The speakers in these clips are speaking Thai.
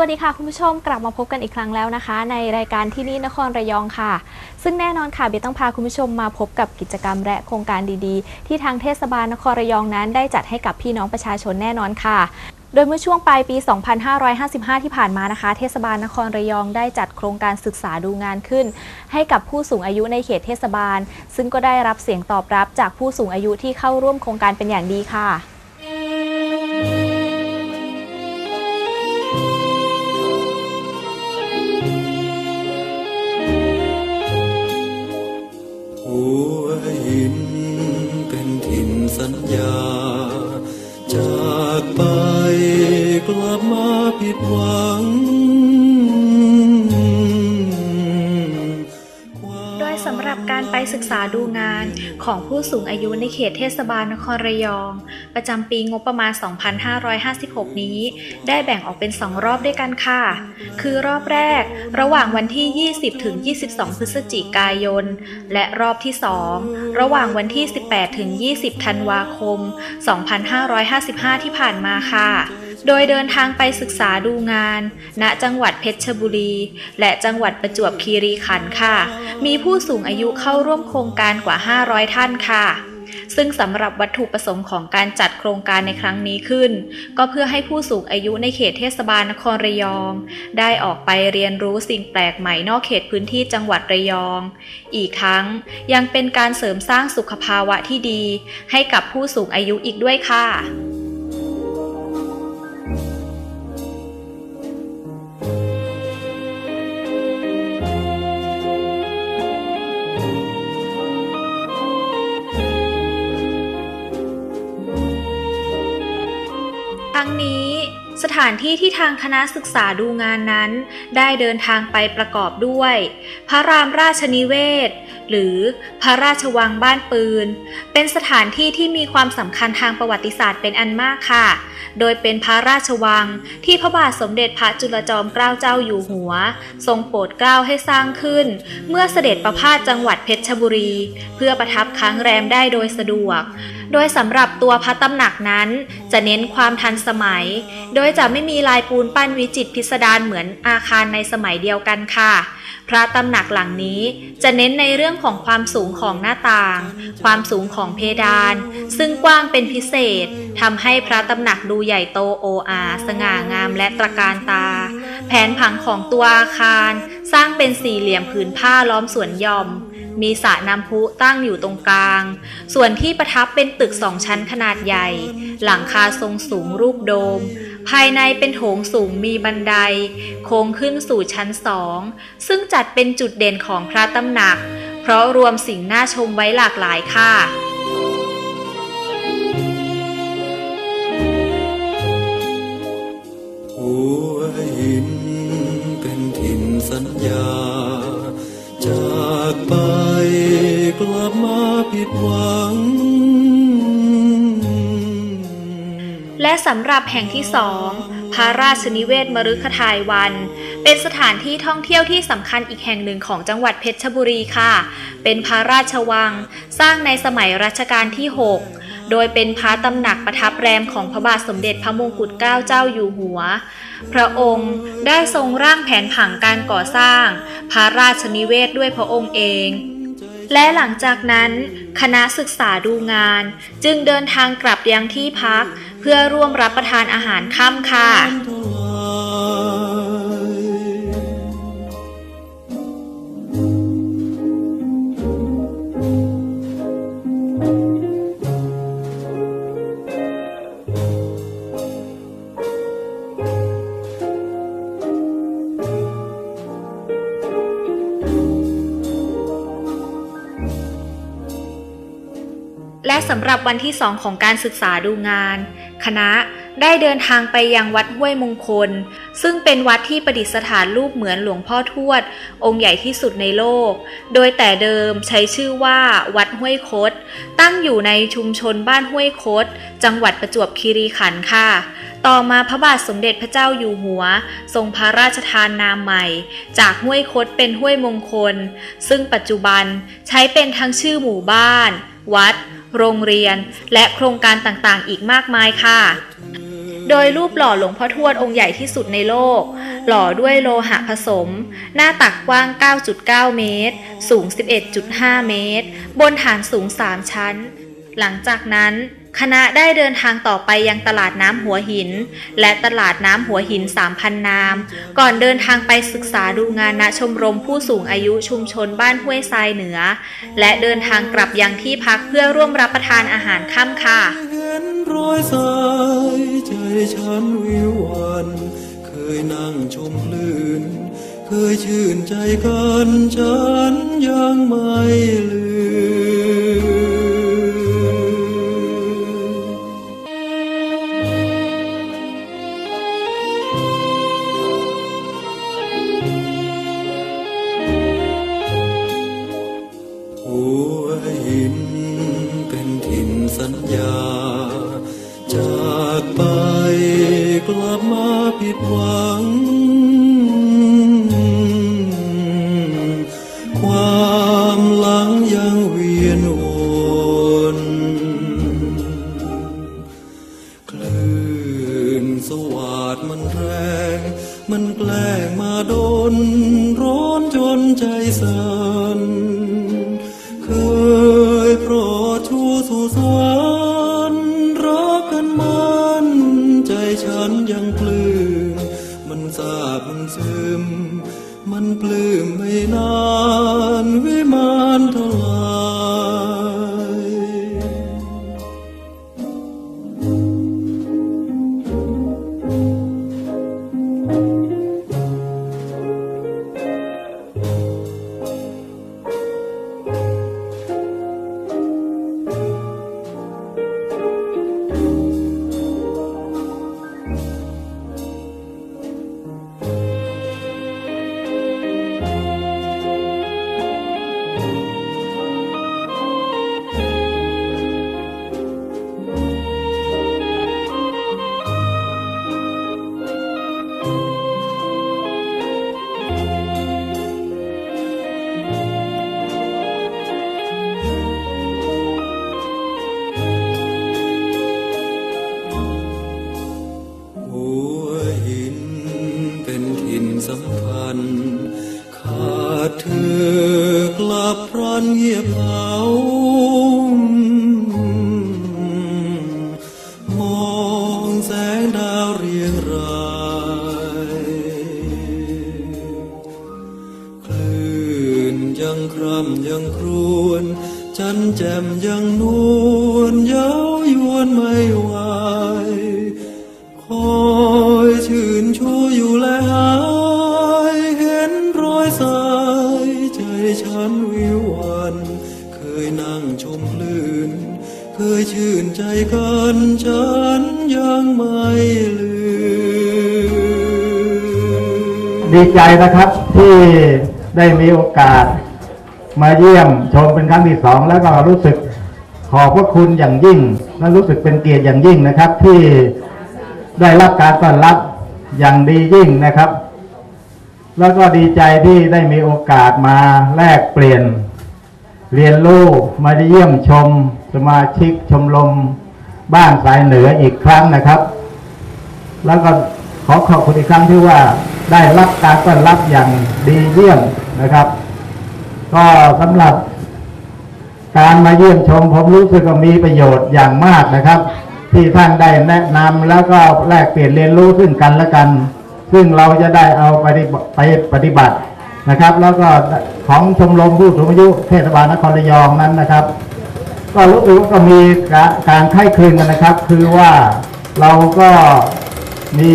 วัสดีค่ะ คุณผู้ชมกลับมาพบกันอีกครั้งแล้วนะคะ ในรายการที่นี่นครระยองค่ะ ซึ่งแน่นอนค่ะเบียต้องพาคุณผู้ชมมาพบกับกิจกรรมและโครงการดีๆ ที่ทางเทศบาลนครระยองนั้นได้จัดให้กับพี่น้องประชาชนแน่นอนค่ะโดยเมื่อช่วงปลายปี 2555 ที่ผ่านมานะคะ เทศบาลนครระยองได้จัดโครงการศึกษาดูงานขึ้น ให้กับผู้สูงอายุในเขตเทศบาล ซึ่งก็ได้รับเสียงตอบรับจากผู้สูงอายุที่เข้าร่วมโครงการเป็นอย่างดีค่ะ ศึกษาดูงานของผู้สูงอายุในเขตเทศบาลนครระยอง ประจำปีงบประมาณ 2556 นี้ ได้แบ่งออกเป็น 2 รอบด้วยกันค่ะ คือรอบแรก ระหว่างวันที่ 20 ถึง 22 พฤศจิกายน และรอบที่ 2 ระหว่างวันที่ 18 ถึง 20 ธันวาคม 2555 ที่ผ่านมาค่ะ โดยเดินทางไปศึกษาดูงาน ณ จังหวัดเพชรบุรี และจังหวัดประจวบคีรีขันธ์ค่ะ มีผู้สูงอายุเข้าร่วมโครงการกว่า 500 ท่านค่ะ ซึ่งสำหรับวัตถุประสงค์ของการจัดโครงการในครั้งนี้ขึ้น ก็เพื่อให้ผู้สูงอายุในเขตเทศบาลนครระยอง ได้ออกไปเรียนรู้สิ่งแปลกใหม่นอกเขตพื้นที่จังหวัดระยอง อีกทั้งยังเป็นการเสริมสร้างสุขภาวะที่ดี ให้กับผู้สูงอายุอีกด้วยค่ะ ถานที่ที่ทางคณะศึกษาดูงานนั้น ได้เดินทางไปประกอบด้วย พระรามราชนิเวศ หรือพระราชวังบ้านปืน เป็นสถานที่ที่มีความสำคัญทางประวัติศาสตร์เป็นอันมากค่ะ โดยเป็นพระราชวังที่พระบาทสมเด็จพระจุลจอมเกล้าเจ้าอยู่หัว ทรงโปรดเกล้าให้สร้างขึ้น เมื่อเสด็จประพาสจังหวัดเพชรบุรี เพื่อประทับค้างแรมได้โดยสะดวก โดยสำหรับตัวพระตำหนักนั้น จะเน้นความทันสมัย โดยจะไม่มีลายปูนปั้นวิจิตพิสดารเหมือนอาคารในสมัยเดียวกันค่ะ พระตำหนักหลังนี้จะเน้นในเรื่องของความสูงของหน้าต่าง ความสูงของเพดาน ซึ่งกว้างเป็นพิเศษทำให้พระตำหนักดูใหญ่โตโออาสง่างามและตระการตา แผนผังของตัวอาคาร สร้างเป็นสี่เหลี่ยมผืนผ้าล้อมสวนย่อม มีสระน้ำพุตั้งอยู่ตรงกลาง ส่วนที่ประทับเป็นตึกสองชั้นขนาดใหญ่ หลังคาทรงสูงรูปโดม ภายในเป็นโถงสูงมีบันได โค้งขึ้นสู่ชั้นสอง ซึ่งจัดเป็นจุดเด่นของพระตำหนัก เพราะรวมสิ่งน่าชมไว้หลากหลายค่ะหัวหินเป็นถิ่นสัญญา ผิดหวัง และสำหรับแห่งที่สองพระราชนิเวศมฤคทายวัน เป็นสถานที่ท่องเที่ยวที่สำคัญอีกแห่งหนึ่งของจังหวัดเพชรบุรีค่ะ เป็นพระราชวัง สร้างในสมัยรัชกาลที่ 6 โดยเป็นพระตำหนักประทับแรมของพระบาทสมเด็จพระมงกุฎเกล้าเจ้าอยู่หัว พระองค์ได้ทรงร่างแผนผังการก่อสร้าง พระราชนิเวศด้วยพระองค์เอง และหลังจากนั้น คณะศึกษาดูงาน จึงเดินทางกลับยังที่พัก เพื่อร่วมรับประทานอาหารค่ำค่ะ สำหรับวันที่สองของการศึกษาดูงาน คณะได้เดินทางไปยังวัดห้วยมงคล ซึ่งเป็นวัดที่ประดิษฐานรูปเหมือนหลวงพ่อทวด องค์ใหญ่ที่สุดในโลก โดยแต่เดิมใช้ชื่อว่าวัดห้วยคด ตั้งอยู่ในชุมชนบ้านห้วยคด จังหวัดประจวบคีรีขันธ์ค่ะ ต่อมาพระบาทสมเด็จพระเจ้าอยู่หัว ทรงพระราชทานนามใหม่ จากห้วยคดเป็นห้วยมงคล ซึ่งปัจจุบันใช้เป็นทั้งชื่อหมู่บ้าน วัด โรงเรียน และโครงการต่างๆ อีกมากมายค่ะ โดยรูปหล่อหลวงพ่อทวดองค์ใหญ่ที่สุดในโลก หล่อด้วยโลหะผสม หน้าตักกว้าง 9.9 เมตร สูง 11.5 เมตร บนฐานสูง 3 ชั้น หลังจากนั้น คณะได้เดินทางต่อไปยังตลาดน้ำหัวหิน และตลาดน้ำหัวหิน 3,000 นาม ก่อนเดินทางไปศึกษาดูงานณชมรมผู้สูงอายุชุมชนบ้านห้วยทรายเหนือ และเดินทางกลับยังที่พักเพื่อร่วมรับประทานอาหารค่ำค่ะเห็นรอยสายใจฉันวิววันเคยนั่งชมคลื่น เคยชื่นใจกันฉันยังไม่ลืม ดีใจนะครับที่ได้มีโอกาสมาเยี่ยมชมเป็นครั้งที่สองแล้วก็รู้สึกขอบพระคุณอย่างยิ่ง และรู้สึกเป็นเกียรติอย่างยิ่งนะครับ ที่ได้รับการต้อนรับอย่างดียิ่งนะครับ แล้วก็ดีใจที่ได้มีโอกาสมาแลกเปลี่ยน เรียนรู้มาเยี่ยมชม สมาชิกชมรมบ้านสายเหนืออีกครั้งนะครับ แล้วก็ขอขอบคุณอีกครั้งที่ว่า ได้รับการต้อนรับอย่างดีเยี่ยมนะครับ ก็สำหรับการมาเยี่ยมชมผมรู้สึกว่ามีประโยชน์อย่างมากนะครับ ที่ท่านได้แนะนำแล้วก็แลกเปลี่ยนเรียนรู้ซึ่งกันและกัน ซึ่งเราจะได้เอาไปไปปฏิบัตินะครับ แล้วก็ของชมรมผู้สูงอายุเทศบาลนครระยองนั้นนะครับ ก็รู้สึกว่าก็มีการคล้ายคลึงกันนะครับ คือว่าเราก็มี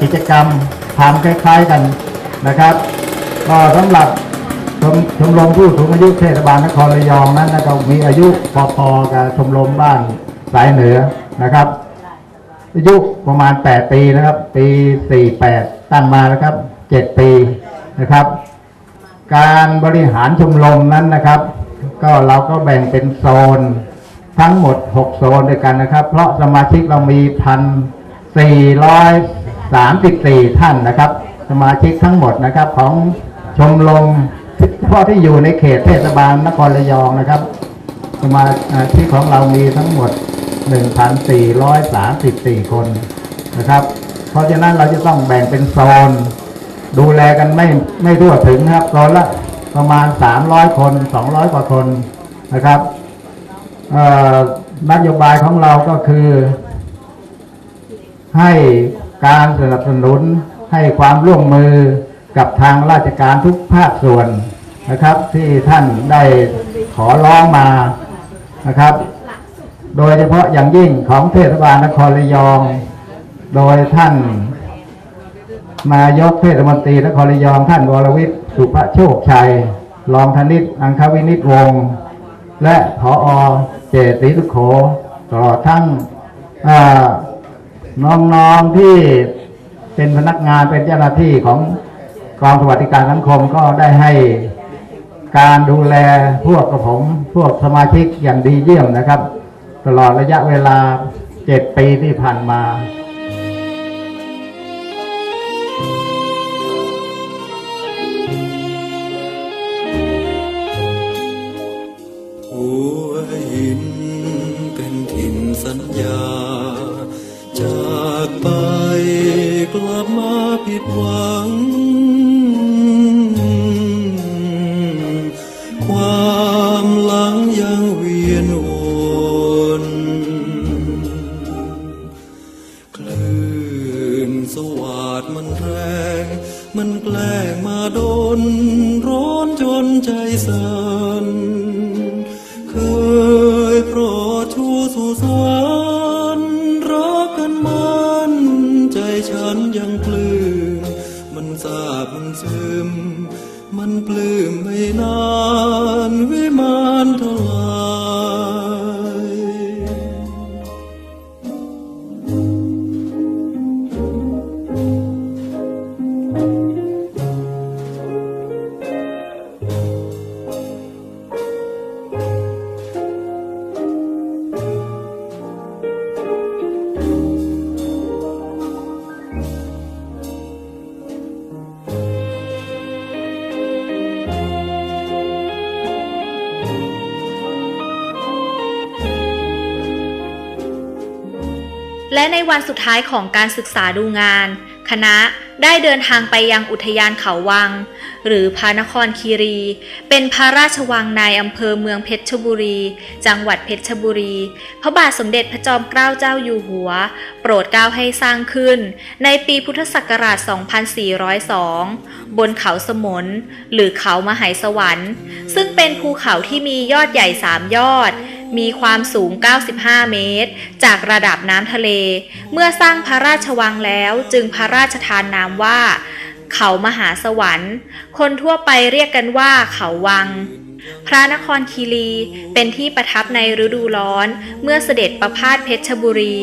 กิจกรรมทำคล้ายๆกันนะครับก็สำหรับชมชมรมผู้สูงอายุเทศบาลนครระยองนั้นนะครับมีอายุพอๆกับชมรมบ้านสายเหนือนะครับ อายุประมาณ 8 ปีนะครับ ปี 48 ตั้งมาแล้วครับ 7 ปีนะครับ การบริหารชมรมนั้นนะครับ ก็เราก็แบ่งเป็นโซนทั้งหมด 6 โซนด้วยกันนะครับ เพราะสมาชิกเรามีพัน สี่ร้อยสามสิบสี่ท่านนะครับ สมาชิกทั้งหมดนะครับของชมรมพาะที่อยู่ในเขตเทศบาลนครระยองนะครับ สมาชิกของเรามีทั้งหมด 1,434 คนนะครับ เพราะฉะนั้นเราจะต้องแบ่งเป็นโซน ดูแลกันไม่ไม่ทั่วถึงครับโซนละประมาณ 300 คน 200 กว่าคนนะครับนโยบายของเราก็คือ ให้การสนับสนุนให้ความร่วมมือกับทางราชการทุกภาคส่วนนะครับ ที่ท่านได้ขอร้องมานะครับ โดยเฉพาะอย่างยิ่งของเทศบาลนครระยอง โดยท่านนายกเทศมนตรีนครระยองท่านวรวิทย์สุภโชคชัย รองธนิตอังควินิตวงศ์และผออเจติสุโขตลอดทั้งอ่า น้องๆที่เป็นพนักงานเป็นเจ้าหน้าที่ของกองสวัสดิการสังคมก็ได้ให้การดูแลพวกกระผม พวกสมาชิกอย่างดีเยี่ยมนะครับ ตลอดระยะเวลาเจ็ดปีที่ผ่านมา มันปลื้มไม่ และในวันสุดท้ายของการศึกษาดูงาน คณะได้เดินทางไปยังอุทยานเขาวัง หรือพระนครคีรี เป็นพระราชวังในอำเภอเมืองเพชรบุรี จังหวัดเพชรบุรี พระบาทสมเด็จพระจอมเกล้าเจ้าอยู่หัว โปรดเกล้าให้สร้างขึ้น ในปีพุทธศักราช 2402 บนเขาสมนหรือเขามหายสวรรค์ ซึ่งเป็นภูเขาที่มียอดใหญ่3ยอดมีความสูง 95 เมตร จากระดับน้ำทะเล เมื่อสร้างพระราชวังแล้วจึงพระราชทานนามว่า เขามหาสวรรค์ คนทั่วไปเรียกกันว่าเขาวัง พระนครคีรีเป็นที่ประทับในฤดูร้อน เมื่อเสด็จประพาสเพชรบุรี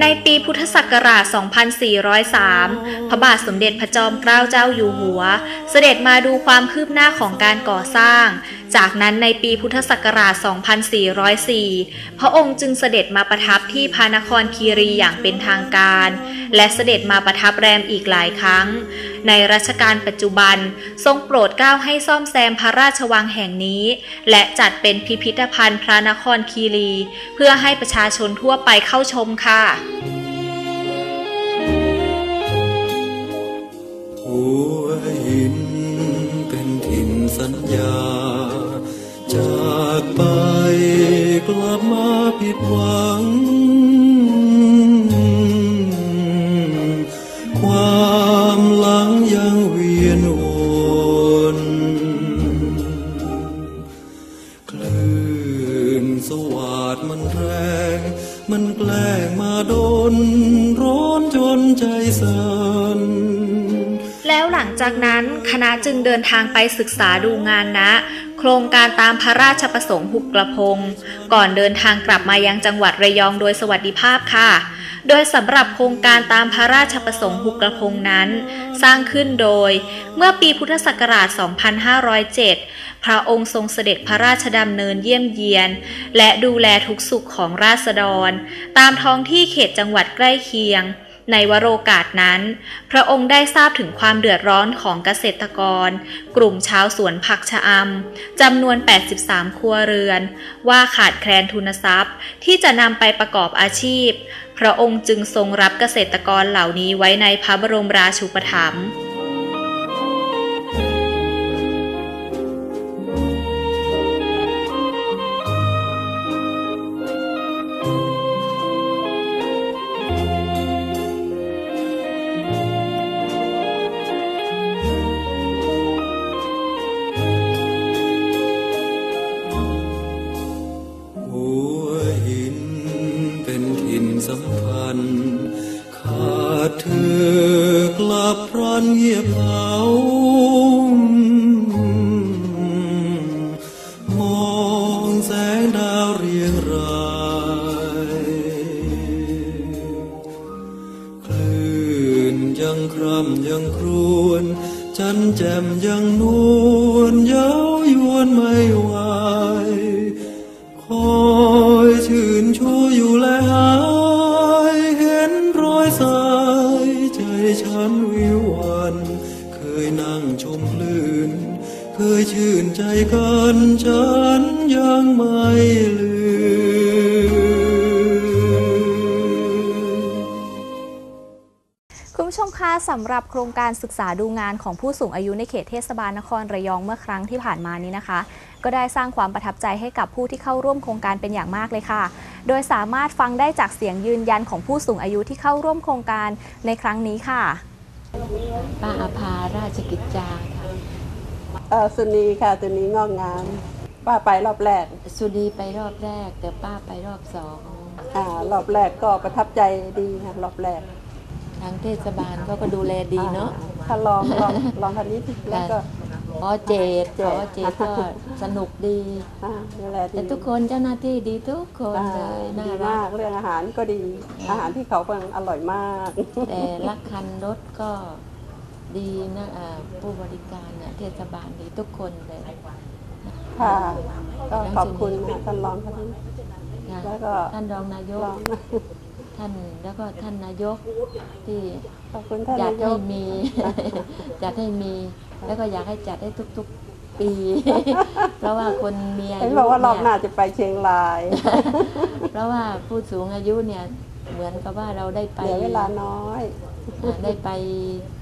ในปีพุทธศักราช 2403 พระบาทสมเด็จพระจอมเกล้าเจ้าอยู่หัว เสด็จมาดูความคืบหน้าของการก่อสร้าง จากนั้นในปีพุทธศักราช 2404 พระองค์จึงเสด็จมาประทับที่พระนครคีรีอย่างเป็นทางการ และเสด็จมาประทับแรมอีกหลายครั้ง ในรัชกาลปัจจุบัน ทรงโปรดเกล้าให้ซ่อมแซมพระราชวังแห่งนี้ และจัดเป็นพิพิธภัณฑ์พระนครคีรี เพื่อให้ประชาชนทั่วไปเข้าชมค่ะหัวหินเป็นถิ่นสัญญา ไปกลับมาผิดหวัง ความหลังยังเวียนวนคลื่นสวาดมันแรง มันแกล้งมาโดน ร้อนจนใจสั่นแล้วหลังจากนั้นคณะจึงเดินทางไปศึกษาดูงานณ โครงการตามพระราชประสงค์หุบกระพง ก่อนเดินทางกลับมายังจังหวัดระยองโดยสวัสดิภาพค่ะ โดยสำหรับโครงการตามพระราชประสงค์หุบกระพงนั้น สร้างขึ้นโดยเมื่อปีพุทธศักราช 2507 พระองค์ทรงเสด็จพระราชดำเนินเยี่ยมเยียน และดูแลทุกสุขของราษฎร ตามท้องที่เขตจังหวัดใกล้เคียง ในวโรกาสนั้น พระองค์ได้ทราบถึงความเดือดร้อนของเกษตรกร กลุ่มชาวสวนผักชะอำจำนวน 83 ครัวเรือน ว่าขาดแคลนทุนทรัพย์ ที่จะนำไปประกอบอาชีพ พระองค์จึงทรงรับเกษตรกรเหล่านี้ไว้ในพระบรมราชูปถัมภ์ สัมพันธ์ ขาดเธอกลับพรันเยียบเยชื่นใจกันฉันยังไม่ลืมคุณผู้ชมคะสำหรับโครงการศึกษาดูงานของผู้สูงอายุในเขตเทศบาลนครระยองเมื่อครั้งที่ผ่านมานี้นะคะ ก็ได้สร้างความประทับใจให้กับผู้ที่เข้าร่วมโครงการเป็นอย่างมากเลยค่ะ โดยสามารถฟังได้จากเสียงยืนยันของผู้สูงอายุที่เข้าร่วมโครงการในครั้งนี้ค่ะป้าอาภาราชกิจจาค่ะ เออสุนีค่ะสุนีงอกงามป้าไปรอบแรกสุดีไปรอบแรก แต่ป้าไปรอบสองอ่ารอบแรกก็ประทับใจดีค่ะรอบแรก ทางเทศบาลเขาก็ดูแลดีเนาะอ่ถ้าลองลองลองคันนี้แล้วก็พอเจดเจพดอเจดก็สนุกดีอ่าดูแลดีแต่ทุกคนเจ้าหน้าที่ดีทุกคนอ่าเลยน่าดีรัมากกเรื่องอาหารก็ดี อาหารที่เขาเพิ่งอร่อยมาก แต่ละคันรถก็ ดีนะอ่าผู้บริการเนี่ยเทศบาลดีทุกคนเลยค่ะก็ขอบคุณค่ะท่านรองท่านนี้ค่ะแล้วก็ท่านรองนายรกองท่านแล้วก็ท่านนายกที่ขอบคุณท่านจัดนายให้กมีจัดให้มี แล้วก็อยากให้จัดให้ทุกๆปี เพราะว่าคนมีอาเห็นยุบอกว่ารอบหน้าเนี่ยจะไปเชียงราย เพราะว่าผู้สูงอายุเนี่ยเหมือนกับว่าเราได้ไปเหลือเวลาน้อยอ่าได้ไปชาร์จ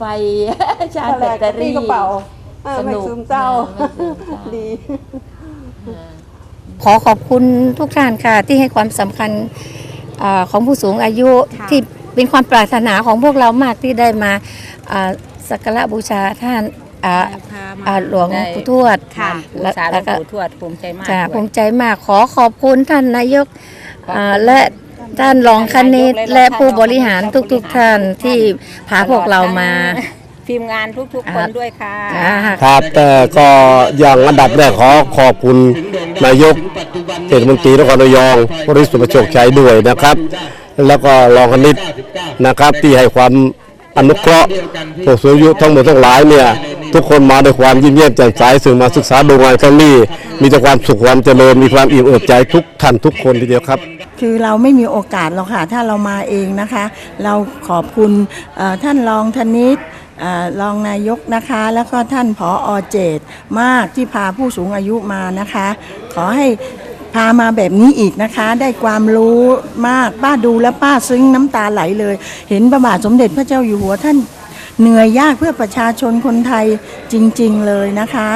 ไฟ ชาร์จถ้าแบแรตกเตอพี่รี่กระเป๋าอ่าสไม่นุกซึมเศร้าไม่ซึมเศร้าดีอ่าขอขอบคุณทุกท่านค่ะ ที่ให้ความสำคัญอาของผู้สูงอายุค่ะที่เป็นความปรารถนาของพวกเรามากที่ได้มาอ่าสักการะบูชาท่านอ่าอ่าหลวงปู่ทวดค่ะบูชาหลวงปู่ทวดภูมิใจมากจ้ะด้วยภูมิใจมากขอขอบคุณท่านนายกขอบคุณอ่าและ ท่านรองคณิตท่านนายกและผู้และบริหารท่านรองทุก ๆ ท่านที่พาพวกเรามา ทีมงานทุกๆคนด้วยค่ะจ้าครับแต่ก็อย่างอันดับแรกขอขอบคุณนายกเทศมนตรีนครระยองบริสุทธิ์ประโชคชัยด้วยนะครับ แล้วก็รองคณิตนะครับที่ให้ความอนุเคราะห์ผู้สูงอายุทั้งหมดทั้งหลายเนี่ยทุกคนมาด้วยความยิ้มแย้มแจ่มใสซึ่งมาศึกษาดูงานครั้งนี้มีแต่ความสุขความเจริญมีความอิ่มเอิบใจทุกท่านทุกคนทีเดียวครับ คือเราไม่มีโอกาสหรอกค่ะ ถ้าเรามาเองนะคะ เราขอบคุณท่านรองธนิตรองนายกนะคะ แล้วก็ท่านผออเจตมากที่พาผู้สูงอายุมานะคะ ขอให้พามาแบบนี้อีกนะคะ ได้ความรู้มากป้าดูแล้วป้าซึ้งน้ำตาไหลเลย เห็นประบาทสมเด็จพระเจ้าอยู่หัวท่านเหนื่อยยากเพื่อประชาชนคนไทยจริง ๆ เลยนะคะ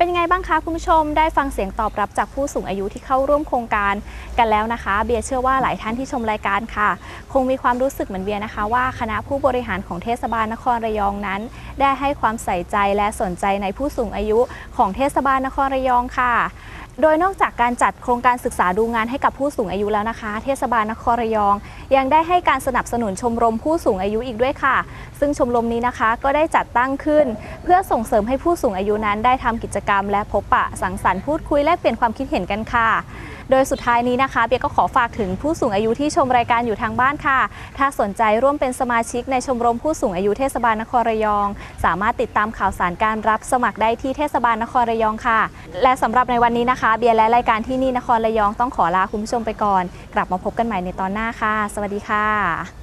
เป็นยังไงบ้างคะคุณผู้ชมได้ฟังเสียงตอบรับจากผู้สูงอายุที่เข้าร่วมโครงการกันแล้วนะคะ เบียร์เชื่อว่าหลายท่านที่ชมรายการค่ะ คงมีความรู้สึกเหมือนเบียร์นะคะ ว่าคณะผู้บริหารของเทศบาลนครระยองนั้น ได้ให้ความใส่ใจและสนใจในผู้สูงอายุของเทศบาลนครระยองค่ะ โดยนอกจากการจัดโครงการศึกษาดูงานให้กับผู้สูงอายุแล้วนะคะ เทศบาลนครระยอง ยังได้ให้การสนับสนุนชมรมผู้สูงอายุอีกด้วยค่ะ ซึ่งชมรมนี้นะคะก็ได้จัดตั้งขึ้น เพื่อส่งเสริมให้ผู้สูงอายุนั้นได้ทำกิจกรรม และพบปะสังสรรค์พูดคุยแลกเปลี่ยนความคิดเห็นกันค่ะ โดยสุดท้ายนี้นะคะเบียร์ก็ขอฝากถึงผู้สูงอายุที่ชมรายการอยู่ทางบ้านค่ะ ถ้าสนใจร่วมเป็นสมาชิกในชมรมผู้สูงอายุเทศบาลนครระยอง สามารถติดตามข่าวสารการรับสมัครได้ที่เทศบาลนครระยองค่ะ และสำหรับในวันนี้นะคะ เบียร์และรายการที่นี่นครระยองต้องขอลาคุณผู้ชมไปก่อน กลับมาพบกันใหม่ในตอนหน้าค่ะ สวัสดีค่ะ